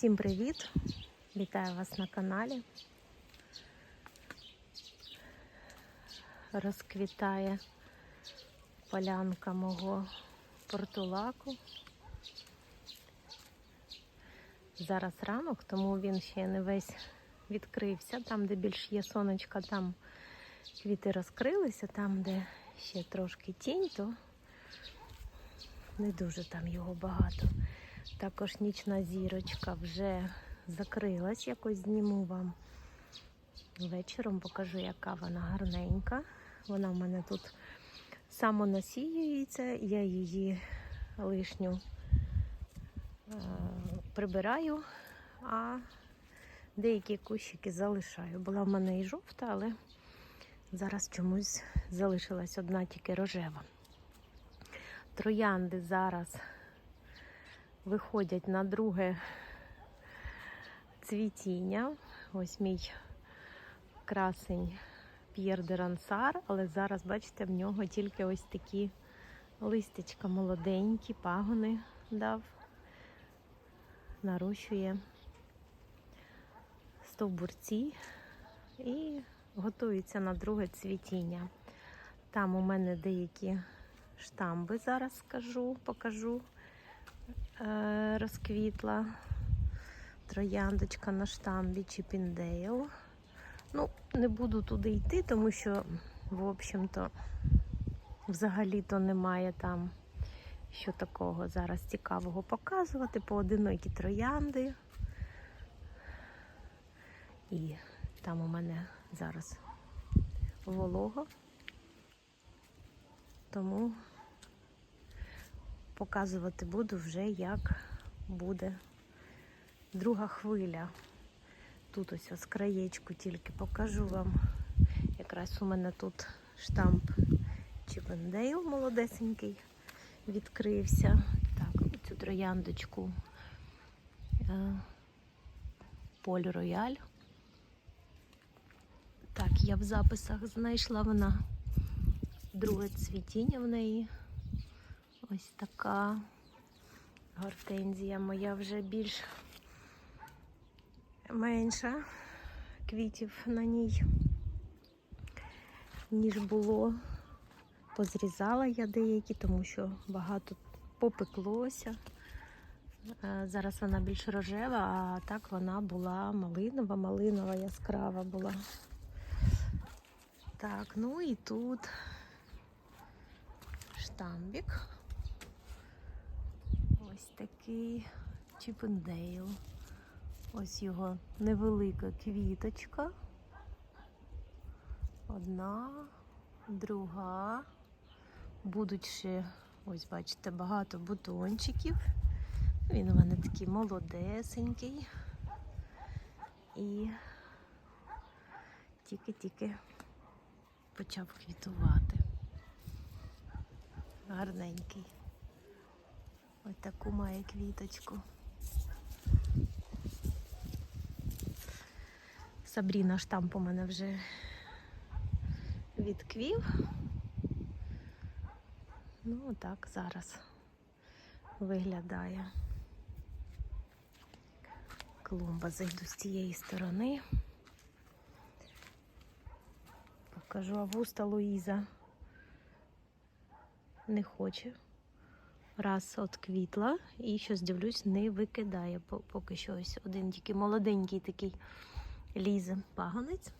Всім привіт! Вітаю вас на каналі. Розквітає полянка мого портулаку. Зараз ранок, тому він ще не весь відкрився. Там, де більш є сонечка, там квіти розкрилися, там, де ще трошки тінь, то не дуже там його багато. Також нічна зірочка вже закрилась, якось зніму вам. Вечором покажу, яка вона гарненька. Вона в мене тут самонасіюється, я її лишню е, прибираю, а деякі кущики залишаю. Була в мене і жовта, але зараз чомусь залишилась одна тільки рожева. Троянди зараз виходять на друге цвітіння. Ось мій красень П'єр де Рансар, але зараз, бачите, в нього тільки ось такі листячка молоденькі, пагони дав, нарощує стовбурці і готується на друге цвітіння. Там у мене деякі штамби зараз скажу, покажу розквітла. Трояндочка на штамбі Чіпіндейл. Ну, не буду туди йти, тому що, в общем-то, взагалі-то немає там що такого зараз цікавого показувати. Поодинокі троянди. І там у мене зараз волого. Тому показувати буду вже як буде друга хвиля. Тут ось ось краєчку тільки покажу вам. Якраз у мене тут штамп Чіпендейл молодесенький відкрився. Так, цю трояндочку е, Поль Рояль. Так, я в записах знайшла вона друге цвітіння в неї. Ось така гортензія моя вже більш менша квітів на ній, ніж було. Позрізала я деякі, тому що багато попеклося. Е, Зараз вона більш рожева, а так вона була малинова, малинова, яскрава була. Так, ну і тут штамбік. Ось такий Чіпендейл. Ось його невелика квіточка. Одна, друга. Будуть ще, ось бачите, багато бутончиків. Він у мене такий молодесенький. І тільки-тільки почав квітувати. Гарненький. Ось таку має квіточку. Сабріна штамп у мене вже відквів. Ну, так зараз виглядає. Клумба зайду з цієї сторони. Покажу Августа Луїза. Не хоче. Раз от квітла і щось дивлюсь, не викидає. Поки що ось один тільки молоденький такий лізе пагонець.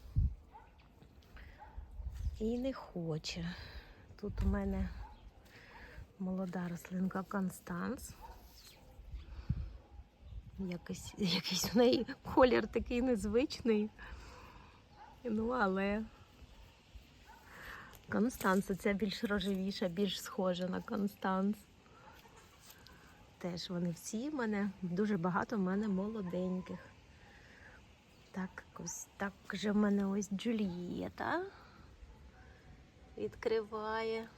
І не хоче. Тут у мене молода рослинка Констанс. Якийсь, якийсь у неї колір такий незвичний. Ну, але Констанс, ця більш рожевіша, більш схожа на Констанс. Теж вони всі в мене, дуже багато в мене молоденьких. Так, ось так вже в мене ось Джулієта відкриває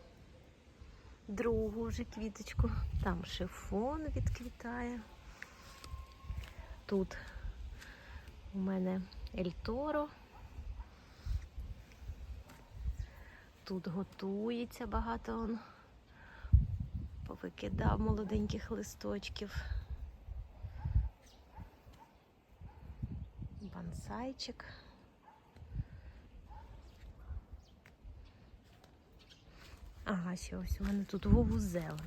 другу вже квіточку. Там шифон відквітає. Тут у мене Ельторо. Тут готується багато он повикидав молоденьких листочків. бонсайчик. Ага, ще ось у мене тут вовузела.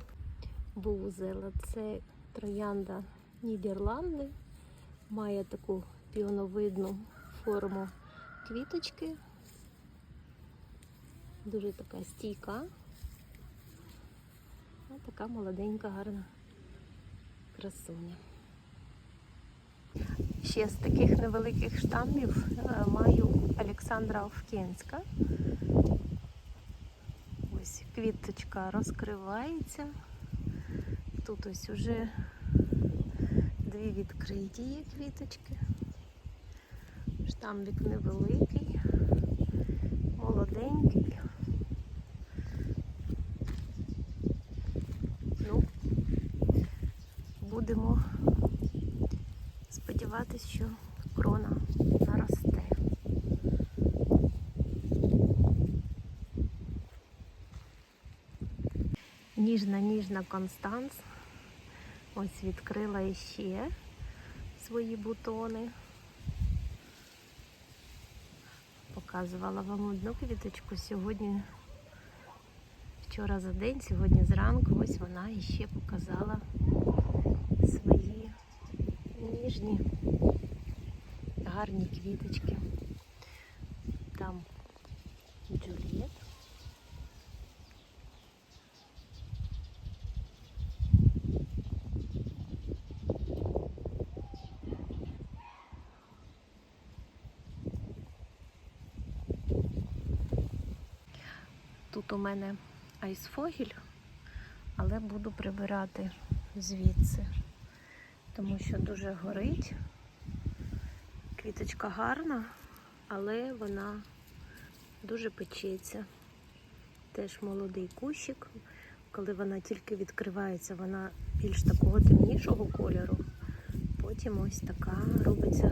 Вовузела це троянда Нідерланди. Має таку піоновидну форму квіточки. Дуже така стійка. Така молоденька, гарна красуня. Ще з таких невеликих штамбів е, маю Олександра Овкінська. Ось квіточка розкривається. Тут ось уже дві відкриті є квіточки. Штамбик невеликий, молоденький. Ну, будемо сподіватися, що крона наросте. Ніжна, ніжна Констанс. Ось відкрила іще свої бутони. Показувала вам одну квіточку сьогодні. Вчора за день, сьогодні зранку, ось вона іще показала свої ніжні, гарні квіточки. Там Джульєт. Тут у мене айсфогіль, але буду прибирати звідси, тому що дуже горить. Квіточка гарна, але вона дуже печеться. Теж молодий кущик. Коли вона тільки відкривається, вона більш такого темнішого кольору. Потім ось така робиться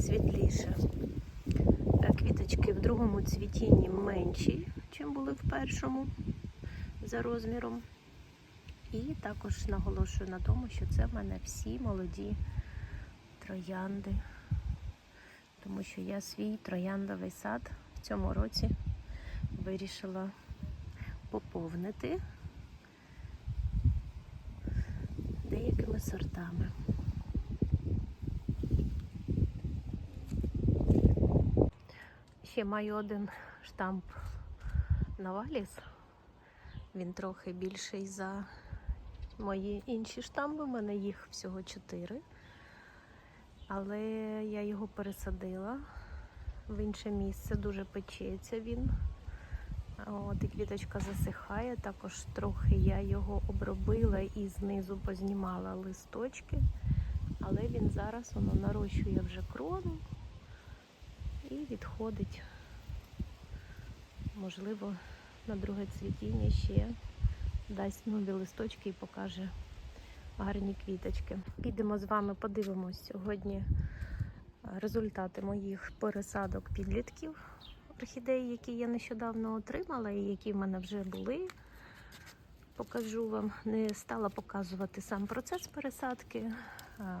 світліша. Квіточки в другому цвітінні менші, ніж були в першому за розміром. І також наголошую на тому, що це в мене всі молоді троянди, тому що я свій трояндовий сад в цьому році вирішила поповнити деякими сортами. Ще маю один штамп Наваліс. Він трохи більший за мої інші штамби. У мене їх всього чотири. Але я його пересадила в інше місце, дуже печеться він. От і квіточка засихає. Також трохи я його обробила і знизу познімала листочки. Але він зараз воно нарощує вже крону і відходить. Можливо, на друге цвітіння ще дасть нові листочки і покаже гарні квіточки. Підемо з вами, подивимось сьогодні результати моїх пересадок підлітків орхідей, які я нещодавно отримала і які в мене вже були. Покажу вам, не стала показувати сам процес пересадки. Е,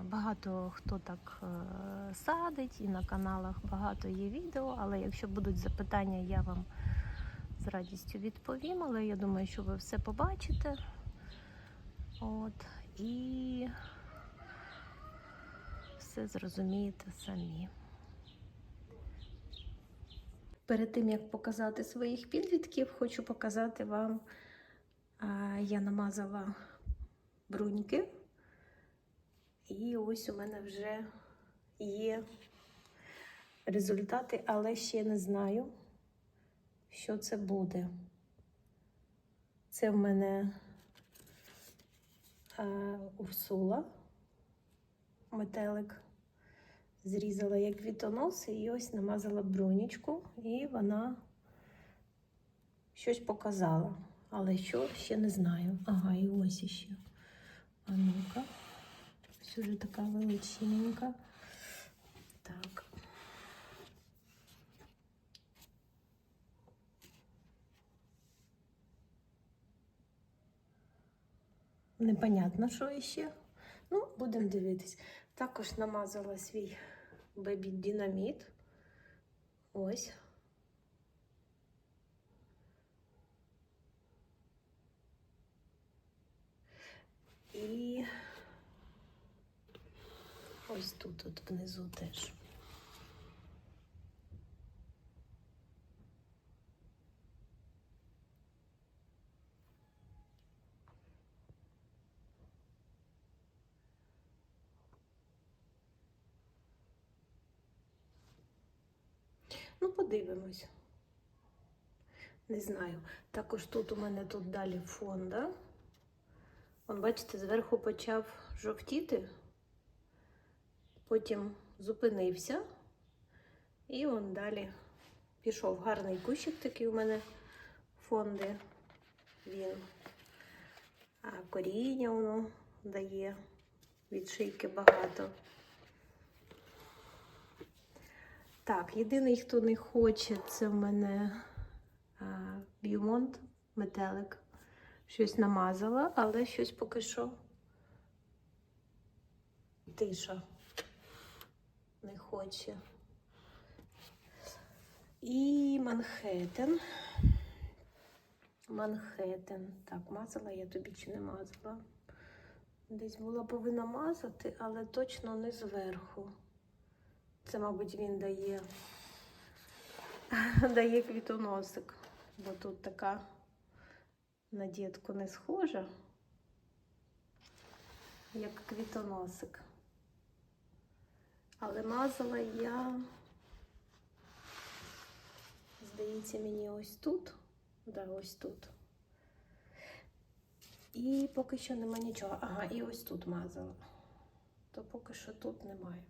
Багато хто так е, садить, і на каналах багато є відео, але якщо будуть запитання, я вам з радістю відповім. Але я думаю, що ви все побачите. От, і все зрозумієте самі. Перед тим як показати своїх підлітків, хочу показати вам, я намазала бруньки. І ось у мене вже є результати, але ще не знаю, що це буде. Це в мене а, Урсула, метелик. Зрізала як квітонос і ось намазала брунічку, і вона щось показала. Але що ще не знаю. Ага, і ось іще. А ну-ка. Ось уже така величиненька. Так. Непонятно, що іще. Ну, будемо дивитись. Також намазала свій Бебі Динаміт. Ось. І ось тут, от внизу теж. Ну, подивимось. Не знаю. Також тут у мене тут далі фон, да? Вон, бачите, зверху почав жовтіти, потім зупинився, і он далі пішов гарний кущик такий у мене фонди. Він а коріння воно дає від шийки багато. Так, єдиний, хто не хоче, це в мене б'юмонт, метелик. Щось намазала, але щось поки що тиша не хоче. І Манхеттен. Манхеттен. Так, мазала я тобі чи не мазала? Десь була повинна мазати, але точно не зверху. Це, мабуть, він дає, дає квітоносик, бо тут така на дітку не схожа, як квітоносик. Але мазала я, здається, мені ось тут, да, ось тут. І поки що нема нічого. Ага, і ось тут мазала. То поки що тут немає.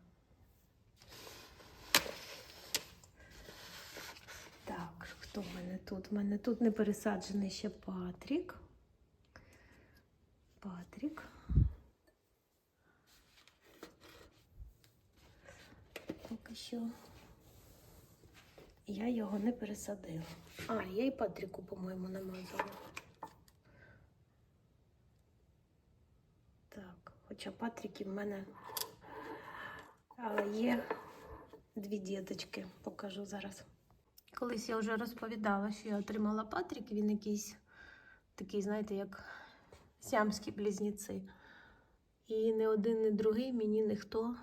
Так, хто в мене тут? У мене тут не пересаджений ще Патрік. Патрік. Поки що я його не пересадила. А, я і Патріку, по-моєму, намазала. Так, хоча Патріки в мене є дві діточки, покажу зараз. Колись я вже розповідала, що я отримала Патрік, він якийсь такий, знаєте, як сямські близніці. І не один, не другий мені ніхто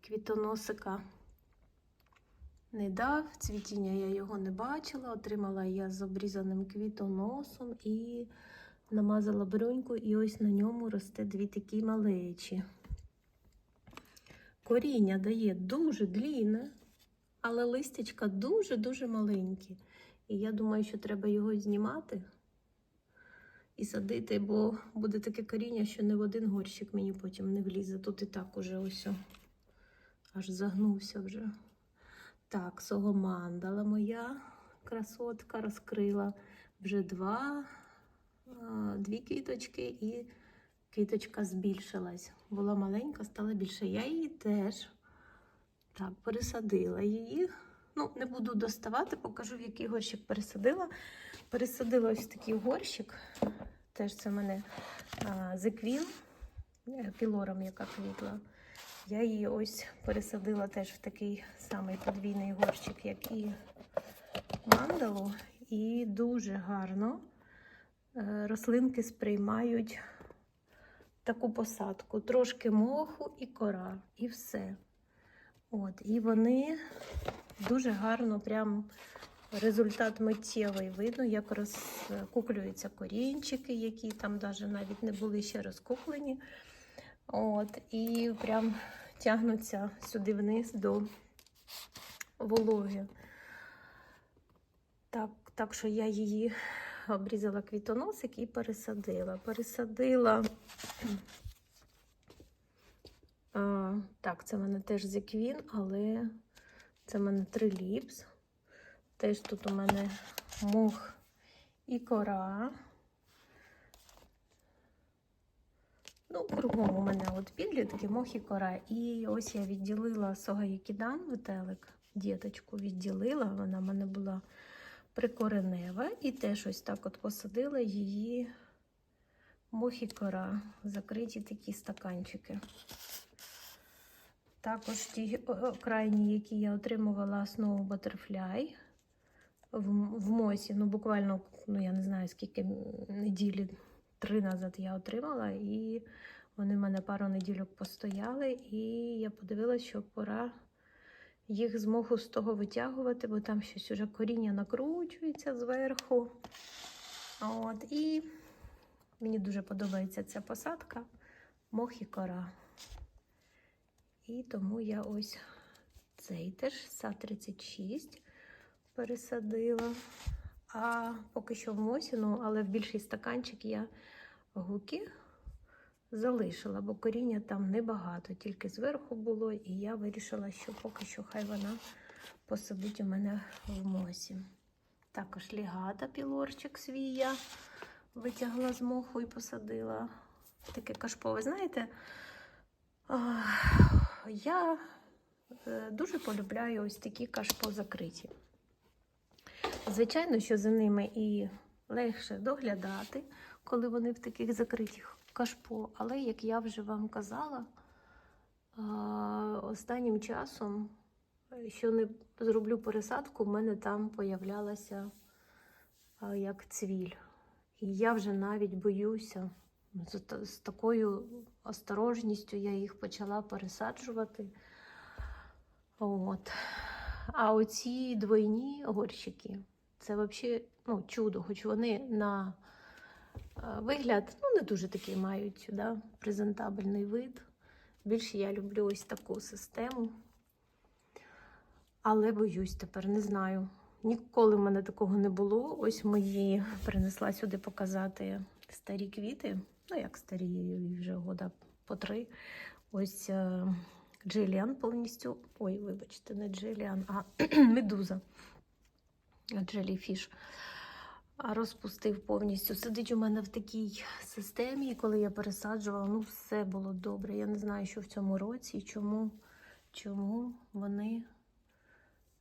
квітоносика не дав. Цвітіння я його не бачила. Отримала я з обрізаним квітоносом і намазала бруньку, і ось на ньому росте дві такі малечі. Коріння дає дуже длінне але листячка дуже-дуже маленькі. І я думаю, що треба його знімати і садити, бо буде таке коріння, що не в один горщик мені потім не влізе. Тут і так уже ось аж загнувся вже. Так, согомандала моя красотка розкрила вже два, дві квіточки, і квіточка збільшилась. Була маленька, стала більше. Я її теж так, пересадила її. Ну, не буду доставати, покажу, в який горщик пересадила. Пересадила ось такий горщик. Теж це в мене зеквін, пілором, яка квітла. Я її ось пересадила теж в такий самий подвійний горщик, як і мандалу. І дуже гарно е, рослинки сприймають таку посадку. Трошки моху і кора, і все. От, І вони дуже гарно, прям результат миттєвий. Видно, як розкуклюються корінчики, які там даже навіть не були ще розкуклені. От, І прям тягнуться сюди вниз до вологи. Так, так що я її обрізала квітоносик і пересадила. Пересадила. Так, це в мене теж зеквін, але це в мене триліпс. Теж тут у мене мох і кора. Ну, кругом у мене от підлітки, мох і кора. І ось я відділила Согаїкідан, вителик, діточку відділила, вона в мене була прикоренева. І теж ось так от посадила її мох і кора, закриті такі стаканчики. Також ті о- о, крайні, які я отримувала Snow Butterfly в, в Мосі. Ну, буквально, ну я не знаю, скільки неділі три назад я отримала, і вони в мене пару неділю постояли, і я подивилася, що пора їх змогу з того витягувати, бо там щось уже коріння накручується зверху. От, і мені дуже подобається ця посадка мох і кора. І тому я ось цей теж СА-36 пересадила. А поки що в Мосіну, але в більший стаканчик я гуки залишила, бо коріння там небагато, тільки зверху було, і я вирішила, що поки що хай вона посадить у мене в мосі. Також лігата пілорчик свій я витягла з моху і посадила. Таке кашпове, знаєте, а, я е, дуже полюбляю ось такі кашпо закриті. Звичайно, що за ними і легше доглядати, коли вони в таких закритих кашпо. Але, як я вже вам казала, останнім часом, що не зроблю пересадку, в мене там появлялася як цвіль. І я вже навіть боюся. З, з такою осторожністю я їх почала пересаджувати. От. А оці двойні горщики це взагалі ну, чудо, хоч вони на е, вигляд ну, не дуже такий мають да, презентабельний вид. Більше я люблю ось таку систему. Але боюсь тепер, не знаю. Ніколи в мене такого не було. Ось мої принесла сюди показати старі квіти. Ну, як старі, вже года по три. Ось е, Джиліан повністю. Ой, вибачте, не Джиліан, а медуза. Джеліфіш. Розпустив повністю. Сидить у мене в такій системі, коли я пересаджувала, ну все було добре. Я не знаю, що в цьому році і чому, чому вони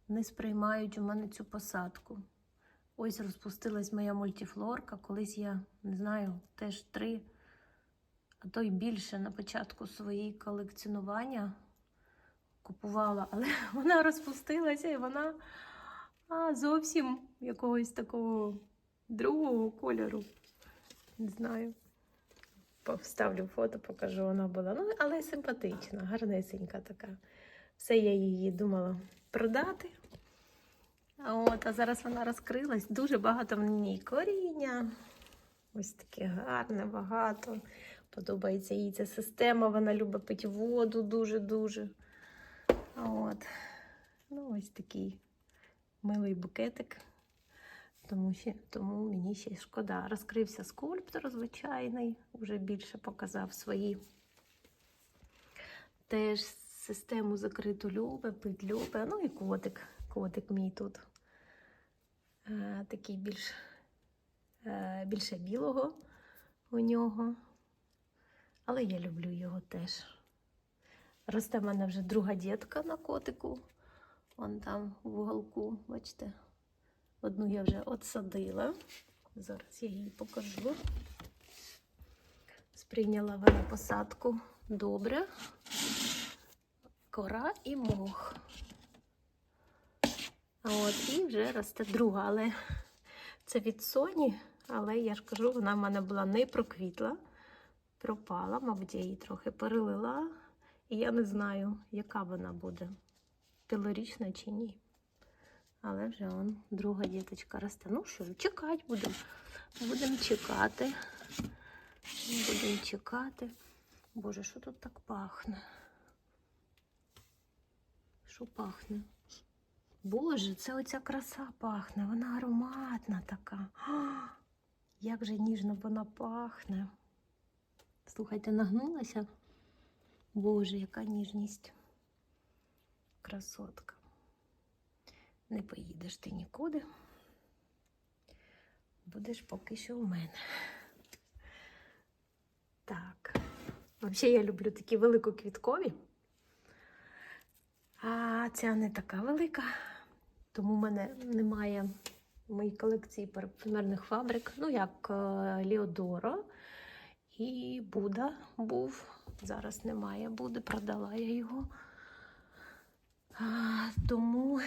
не сприймають у мене цю посадку. Ось розпустилась моя мультифлорка. Колись я не знаю, теж три, а то й більше на початку своєї колекціонування купувала, але вона розпустилася і вона а, зовсім якогось такого другого кольору. Не знаю. Вставлю фото, покажу, вона була. Ну, але симпатична, гарнесенька така. Все я її думала продати. От, а зараз вона розкрилась. Дуже багато в ній коріння. Ось таке гарне, багато. Подобається їй ця система. Вона любить пити воду дуже-дуже. От. Ну, ось такий милий букетик. Тому, ще, тому мені ще шкода. Розкрився скульптор звичайний, вже більше показав свої. Теж систему закриту любе, пить любе. Ну і котик. Котик мій тут. Е, такий більш, е, більше білого у нього. Але я люблю його теж. Росте в мене вже друга дітка на котику. Вон там в уголку, бачите. Одну я вже отсадила. Зараз я її покажу. Сприйняла вона посадку добре. Кора і мох. От і вже росте друга, але це від Соні, але я ж кажу, вона в мене була не проквітла, пропала, мабуть, я її трохи перелила. І я не знаю, яка вона буде, пілорічна чи ні. Але вже он друга діточка росте. Ну що, чекати будемо. Будемо чекати. Будемо чекати. Боже, що тут так пахне? Що пахне? Боже, це оця краса пахне. Вона ароматна така. А, як же ніжно вона пахне. Слухайте, нагнулася. Боже, яка ніжність. Красотка. Не поїдеш ти нікуди. Будеш поки що у мене. Так. Взагалі я люблю такі великоквіткові. А ця не така велика, тому в мене немає в моїй колекції парфюмерних фабрик, ну як е, Ліодоро і Буда був. Зараз немає Буди, продала я його. Тому,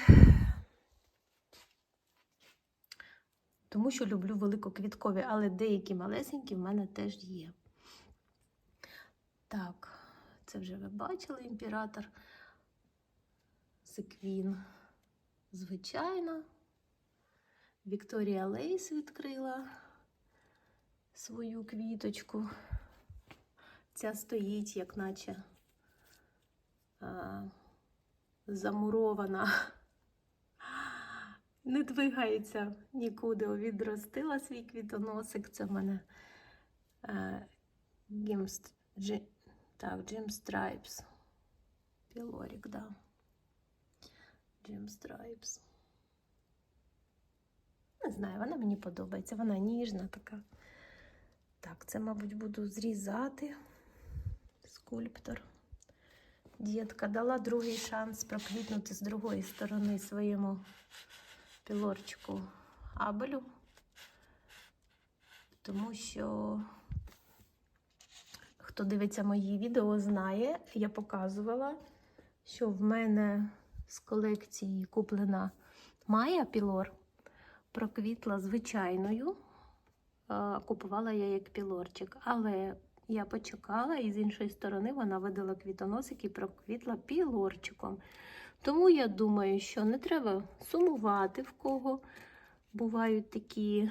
тому що люблю великоквіткові, але деякі малесенькі в мене теж є. Так, це вже ви бачили імператор. Секвін. Звичайно. Вікторія Лейс відкрила свою квіточку. Ця стоїть, як наче а, замурована. Не двигається нікуди. Відростила свій квітоносик. Це в мене е, Гімст, Джи, так, Джим Страйпс. Пілорік, да. Джим Страйпс. Не знаю, вона мені подобається. Вона ніжна така. Так, це, мабуть, буду зрізати. Скульптор. Дітка дала другий шанс проквітнути з другої сторони своєму пілорчику Абелю. Тому що, хто дивиться мої відео, знає, я показувала, що в мене з колекції куплена Майя Пілор проквітла звичайною. Купувала я як пілорчик, але я почекала, і з іншої сторони вона видала квітоносик і проквітла пілорчиком. Тому я думаю, що не треба сумувати, в кого бувають такі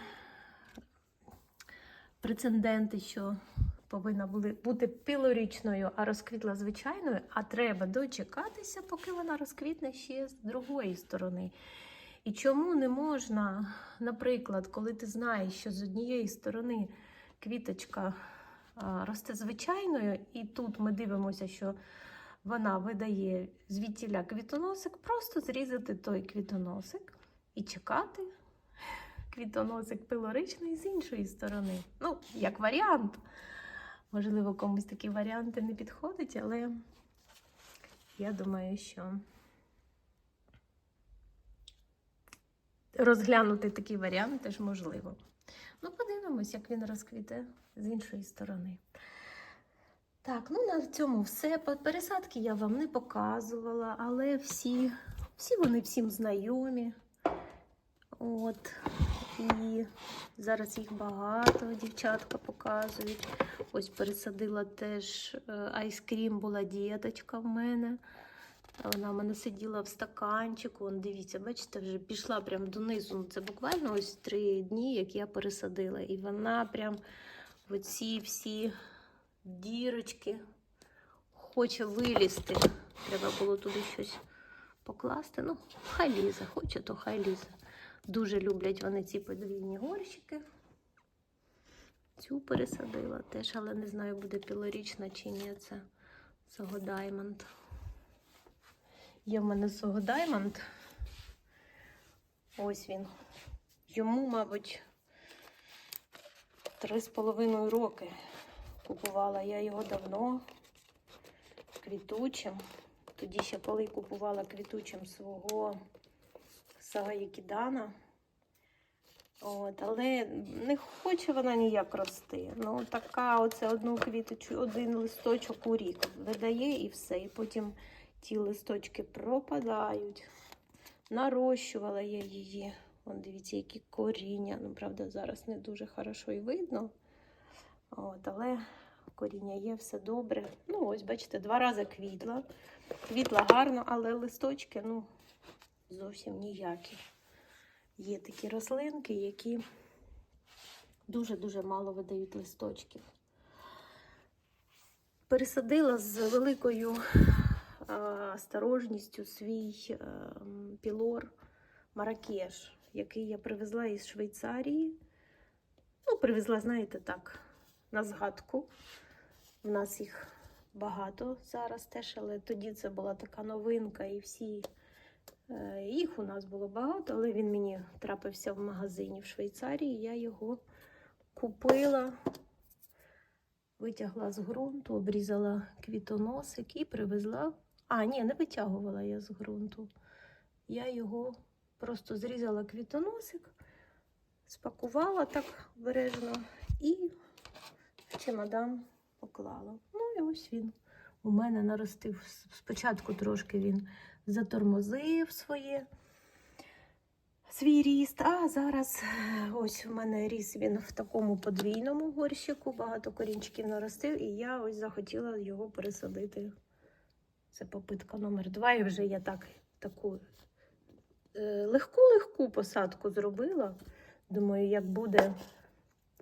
прецеденти, що повинна бути пілорічною, а розквітла звичайною, а треба дочекатися, поки вона розквітне ще з другої сторони. І чому не можна, наприклад, коли ти знаєш, що з однієї сторони квіточка росте звичайною, і тут ми дивимося, що вона видає звідтіля квітоносик, просто зрізати той квітоносик і чекати квітоносик пилоричний з іншої сторони. Ну, як варіант. Можливо, комусь такі варіанти не підходять, але я думаю, що розглянути такий варіант теж можливо. Ну, подивимось, як він розквіте з іншої сторони. Так, ну на цьому все. Пересадки я вам не показувала, але всі, всі вони всім знайомі. От. І зараз їх багато, дівчатка показують. Ось пересадила теж е, айскрім, була діточка в мене. Вона в мене сиділа в стаканчику. Вон, дивіться, бачите, вже пішла прям донизу. Ну, Це буквально ось три дні, як я пересадила. І вона прям в оці всі дірочки хоче вилізти. Треба було туди щось покласти. Ну, хай лізе, хоче, то хай лізе. Дуже люблять вони ці подвійні горщики. Цю пересадила теж, але не знаю, буде пілорічна чи ні. Це Сого Даймонд. Є в мене Сого Даймонд. Ось він. Йому, мабуть, три з половиною роки купувала я його давно квітучим. Тоді ще коли купувала квітучим свого Сагаїкідана. От, але не хоче вона ніяк рости. Ну, така оце одну квіточку, один листочок у рік видає і все. І потім ті листочки пропадають. Нарощувала я її. Вон, дивіться, які коріння. Ну, правда, зараз не дуже хорошо і видно. От, але коріння є, все добре. Ну, ось, бачите, два рази квітла. Квітла гарно, але листочки, ну, зовсім ніякі. Є такі рослинки, які дуже-дуже мало видають листочків. Пересадила з великою осторожністю свій а, пілор Маракеш, який я привезла із Швейцарії. Ну, привезла, знаєте, так, на згадку. У нас їх багато зараз теж, але тоді це була така новинка, і всі е, їх у нас було багато, але він мені трапився в магазині в Швейцарії. Я його купила, витягла з ґрунту, обрізала квітоносик і привезла. А, ні, не витягувала я з ґрунту. Я його просто зрізала квітоносик, спакувала так бережно і в чемодан поклала. Ну і ось він у мене наростив спочатку трошки він затормозив своє. Свій ріст, а зараз е, ось у мене ріс він в такому подвійному горщику, багато корінчиків наростив, і я ось захотіла його пересадити. Це попитка номер два. І вже я так таку е, легку-легку посадку зробила. Думаю, як буде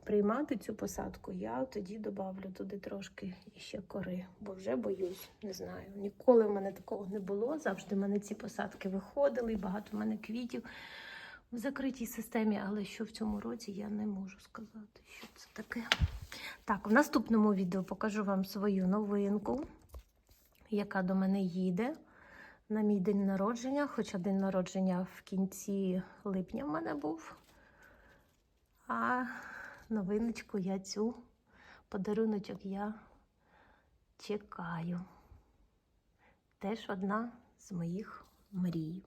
приймати цю посадку, я тоді добавлю туди трошки ще кори, бо вже боюсь, не знаю. Ніколи в мене такого не було. Завжди в мене ці посадки виходили, багато в мене квітів в закритій системі, але що в цьому році я не можу сказати, що це таке. Так, в наступному відео покажу вам свою новинку, яка до мене їде на мій день народження. Хоча день народження в кінці липня в мене був. А новиночку я цю подаруночок я чекаю. Теж одна з моїх мрій.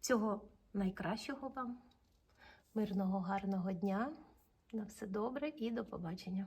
Всього найкращого вам, мирного, гарного дня. На все добре і до побачення.